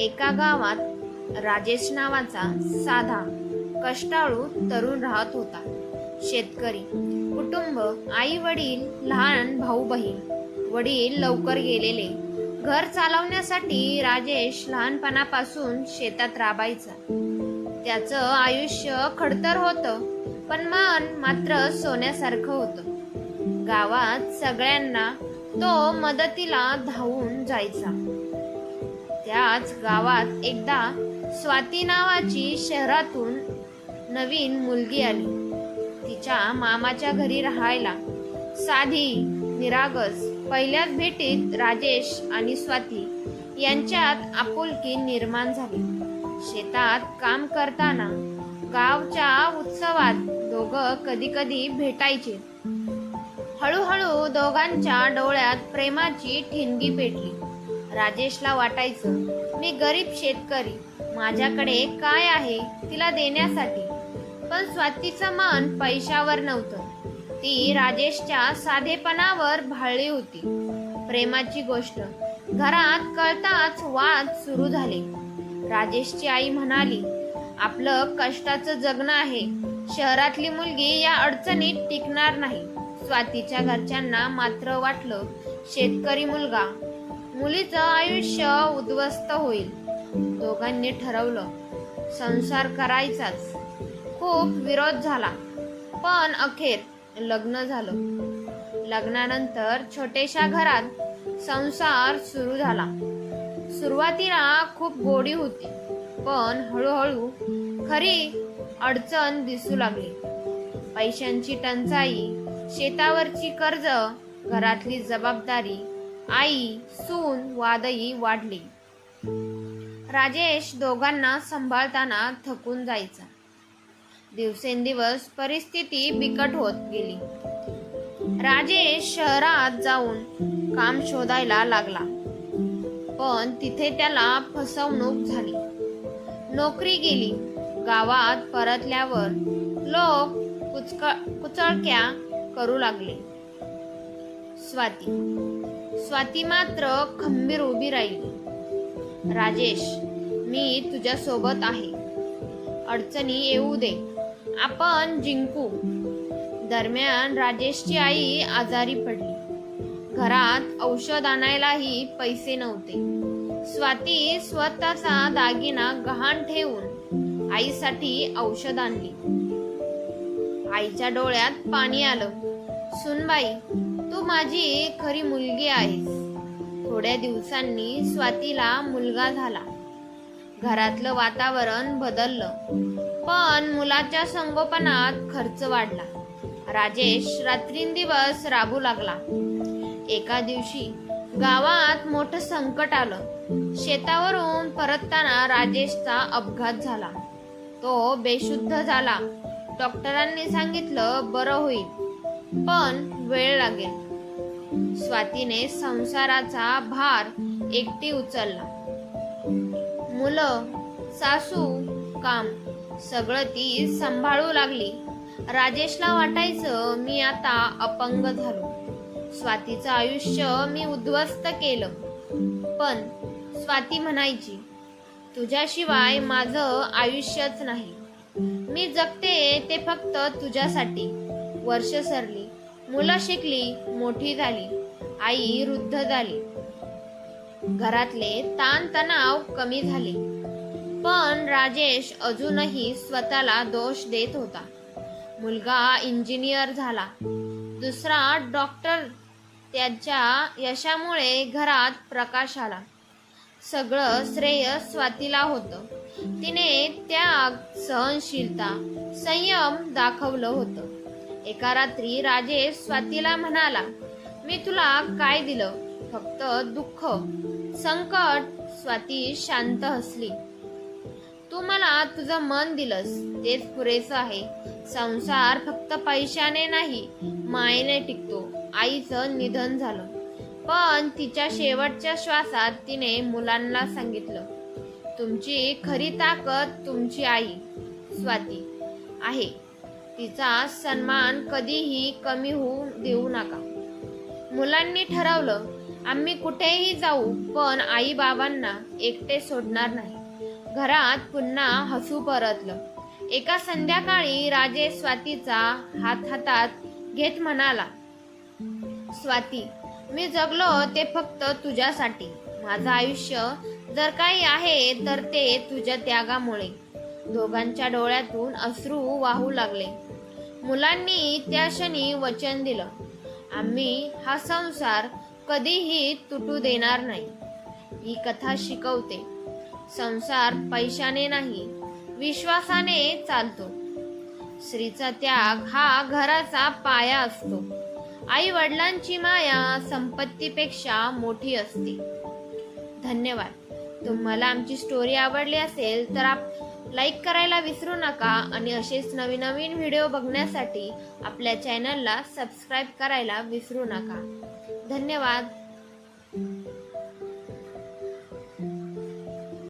एका गावात राजेश नावाचा साधा कष्टाळू तरुण राहत होता. शेतकरी कुटुंब आई वडील लहान भाऊ बहीण वडील लवकर गेलेले. घर चालवण्यासाठी राजेश लहानपणापासून शेतात राबायचा. त्याचं आयुष्य खडतर होतं पण मन मात्र सोन्यासारखं होतं. गावात सगळ्यांना तो मदतीला धावून जायचा. त्याच गावात एकदा स्वाती नावाची शहरातून नवीन मुलगी आली. तिच्या मामाच्या घरी राहायला साधी निरागस पहिल्याच भेटीत राजेश आणि स्वाती यांच्यात आपुलकी निर्माण झाली. शेतात काम करताना गावच्या उत्सवात दोघं कधी कधी भेटायचे. हळूहळू दोघांच्या डोळ्यात प्रेमाची ठिणगी पेटली. राजेशला वाटायचं मी गरीब शेतकरी माझ्याकडे काय आहे तिला देण्यासाठी. पण स्वातीचं मन पैशावर नव्हतं. ती राजेशच्या साधेपणावर भाळली होती. प्रेमाची गोष्ट. घरात कळताच वाद सुरू झाले. राजेशची आई म्हणाली आपलं कष्टाचं जगणं आहे. शहरातली मुलगी या अडचणीत टिकणार नाही. स्वातीच्या घरच्यांना मात्र वाटलं शेतकरी मुलगा मुलीचं आयुष्य उद्ध्वस्त होईल. दोघांनी ठरवलं संसार करायचाच. खूप विरोध झाला पण अखेर लग्न झालं. लग्नानंतर छोट्याशा घरात संसार सुरू झाला. सुरुवातीला खूप गोडी होती पण हळूहळू खरी अडचण दिसू लागली. पैशांची टंचाई शेतावरची कर्ज घरातली जबाबदारी आई सून वादही वाढली. राजेश दोघांना सांभाळताना थकून जायचा. दिवसेंदिवस परिस्थिती बिकट होत गेली. राजेश शहरात जाऊन काम शोधायला लागला. पण तिथे त्याला फसवणूक झाली. नोकरी गेली. गावात परतल्यावर लोक कुचक कुचळक्या करू लागले. स्वाती. स्वाती मात्र खंबीर उभी राहिली. राजेश मी तुझ्या सोबत आहे. अडचणी येऊ दे. आपण जिंकू. दरम्यान राजेशची आई आजारी पडली. घरात औषध आणायलाही पैसे नव्हते. स्वाती स्वतःचा दागिना गहाण ठेवून आईसाठी औषध आणली. आईच्या डोळ्यात पाणी आलं. सुनबाई तू माझी खरी मुलगी आहेस. थोड्या दिवसांनी स्वातीला मुलगा झाला. घरातलं वातावरण बदललं पण मुलाच्या संगोपनात खर्च वाढला. राजेश रात्रींदिवस राबू लागला. एका दिवशी गावात मोठं संकट आलं. शेतावरून परतताना राजेशचा अपघात झाला. तो बेशुद्ध झाला. डॉक्टरांनी सांगितलं बरं होईल. पण वेळ लागेल. स्वातीने संसाराचा भार एकटी उचलला. मुलं सासू काम सगळं ती सांभाळू लागली. राजेशला वाटायचं मी आता अपंग झालो. स्वातीचं आयुष्य मी उद्ध्वस्त केलं. पण स्वाती म्हणायची तुझ्याशिवाय माझं आयुष्यच नाही. मी जगते ते फक्त तुझ्यासाठी. वर्ष सरली. मुलं शिकली मोठी झाली आई वृद्ध झाली. घरातले ताणतणाव कमी झाले. पण राजेश अजूनही स्वतःला दोष देत होता. मुलगा इंजिनियर झाला. दुसरा डॉक्टर. त्याच्या यशामुळे घरात प्रकाश आला. सगळं श्रेय स्वातीला होतं. तिने त्याग सहनशीलता संयम दाखवलं होतं. एका रात्री राजेश स्वातीला म्हणाला मी तुला काय दिलं? फक्त दुःख. संकट स्वाती शांत हसली. तू मला तुझं मन दिलंस तेच पुरेसं आहे. संसार फक्त पैशाने नाही मायेने टिकतो आईचं निधन झालं. पण तिच्या शेवटच्या श्वासात तिने मुलांना सांगितलं तुमची खरी ताकद तुमची आई स्वाती आहे. तिचा सन्मान कधीही कमी होऊ देऊ नका. मुलांनी ठरवलं आम्ही कुठेही जाऊ पण आई बाबांना एकटे सोडणार नाही. घरात पुन्हा हसू परतलं. एका संध्याकाळी राजे स्वातीचा हात हातात घेत म्हणाला स्वाती मी जगलो ते फक्त तुझ्यासाठी. माझं आयुष्य जर काही आहे तर ते तुझ्या त्यागामुळे. दोघांच्या डोळ्यातून अश्रू वाहू लागले. मुलांनी त्या क्षणी वचन दिलं. आम्ही हा संसार कधीही तुटू देणार नाही. ही कथा शिकवते. संसार पैशाने नाही विश्वासाने चालतो. स्त्रीचा त्याग हा घराचा पाया असतो. आई वडिलांची माया संपत्तीपेक्षा मोठी असते. धन्यवाद. तुम्हाला आमची स्टोरी आवडली असेल तर आप लाईक करायला विसरू नका आणि असेच नवीन नवीन व्हिडिओ बघण्यासाठी आपल्या चॅनलला सबस्क्राईब करायला विसरू नका. धन्यवाद.